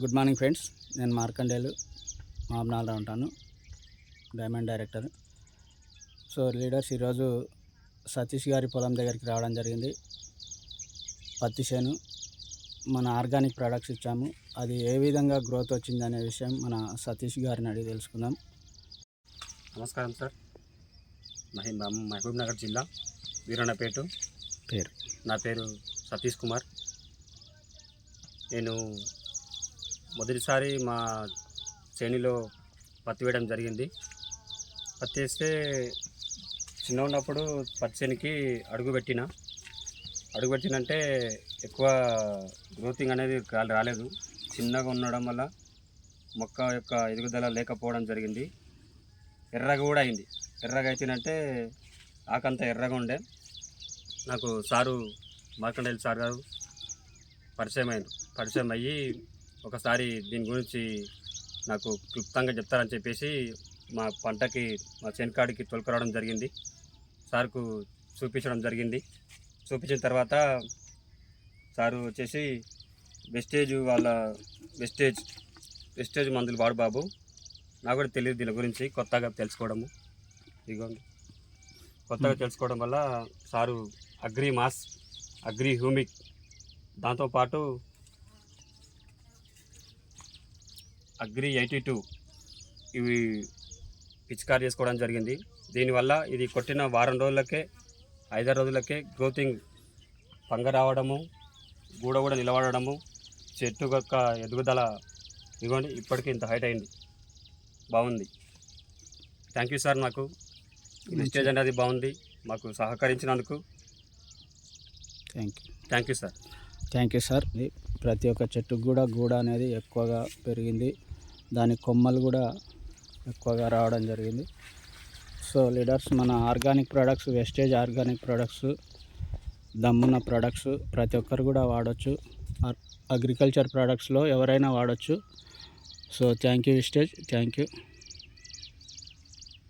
Good morning friends. నేను మార్కండేలు. మామనాల్లో ఉంటాను. Diamond director. So leaders ఈరోజు సతీష్ గారి పొలం దగ్గరికి రావడం జరిగింది. పత్తి చేను. మన ఆర్గానిక్ ప్రొడక్ట్స్ ఇచ్చాము. అది ఏ విధంగా గ్రోత్ వచ్చిందనే విషయం మన సతీష్ గారిని అడిగి తెలుసుకుందాం. నమస్కారం సార్. మహి మహ- మహబూబ్ నగర్ జిల్లా వీరన్నపేట. పేరు. నా పేరు సతీష్ కుమార్. నేను మొదటిసారి మా చేనిలో పత్తి వేయడం జరిగింది. పత్తి వేస్తే చిన్న ఉన్నప్పుడు పత్తి చేనికి అడుగు పెట్టిన. అడుగు పెట్టినంటే ఎక్కువ గ్రోతింగ్ అనేది రాలేదు. చిన్నగా ఉండడం వల్ల మొక్క యొక్క ఎదుగుదల లేకపోవడం జరిగింది. ఎర్రగా కూడా అయింది. ఎర్రగా అయితేనంటే ఆకంత ఎర్రగా ఉండే. నాకు సారు మార్కండేల్ సార్ గారు పరిచయం అయ్యారు. పరిచయం అయ్యి ఒకసారి దీని గురించి నాకు క్లుప్తంగా చెప్తారని చెప్పేసి మా పంటకి మా చెనకాడికి తొలకరావడం జరిగింది. సార్కు చూపించడం జరిగింది. చూపించిన తర్వాత సారు వచ్చేసి వెస్టేజ్ వాళ్ళ వెస్టేజ్ వెస్టేజ్ మందులు వాడు బాబు. నాకు కూడా తెలియదు దీని గురించి కొత్తగా తెలుసుకోవడము. ఇదిగోండి. కొత్తగా తెలుసుకోవడం వల్ల sir agri mass agri humic దాంతోపాటు అగ్రి ఎయిటీ టూ ఇవి పిచికారి చేసుకోవడం జరిగింది. దీనివల్ల ఇది కొట్టిన వారం రోజులకే ఐదారు రోజులకే గ్రోతింగ్ పంగ రావడము గూడ కూడా నిలబడము చెట్టు యొక్క ఎదుగుదల ఇదిగోండి ఇప్పటికీ ఇంత హైట్ అయింది. బాగుంది. థ్యాంక్ యూ సార్ నాకు. స్టేజ్ అనేది బాగుంది. మాకు సహకరించినందుకు thank you. Thank you sir. Thank you sir. ప్రతి ఒక్క చెట్టుకు కూడా గూడ అనేది ఎక్కువగా పెరిగింది. దాని కొమ్మలు కూడా ఎక్కువగా రావడం జరిగింది. సో లీడర్స్ మన organic products wastage organic products దమ్మున్న ప్రొడక్ట్స్ ప్రతి ఒక్కరు కూడా వాడచ్చు. అగ్రికల్చర్ ప్రొడక్ట్స్లో ఎవరైనా వాడచ్చు. So thank you Vistage. Thank you.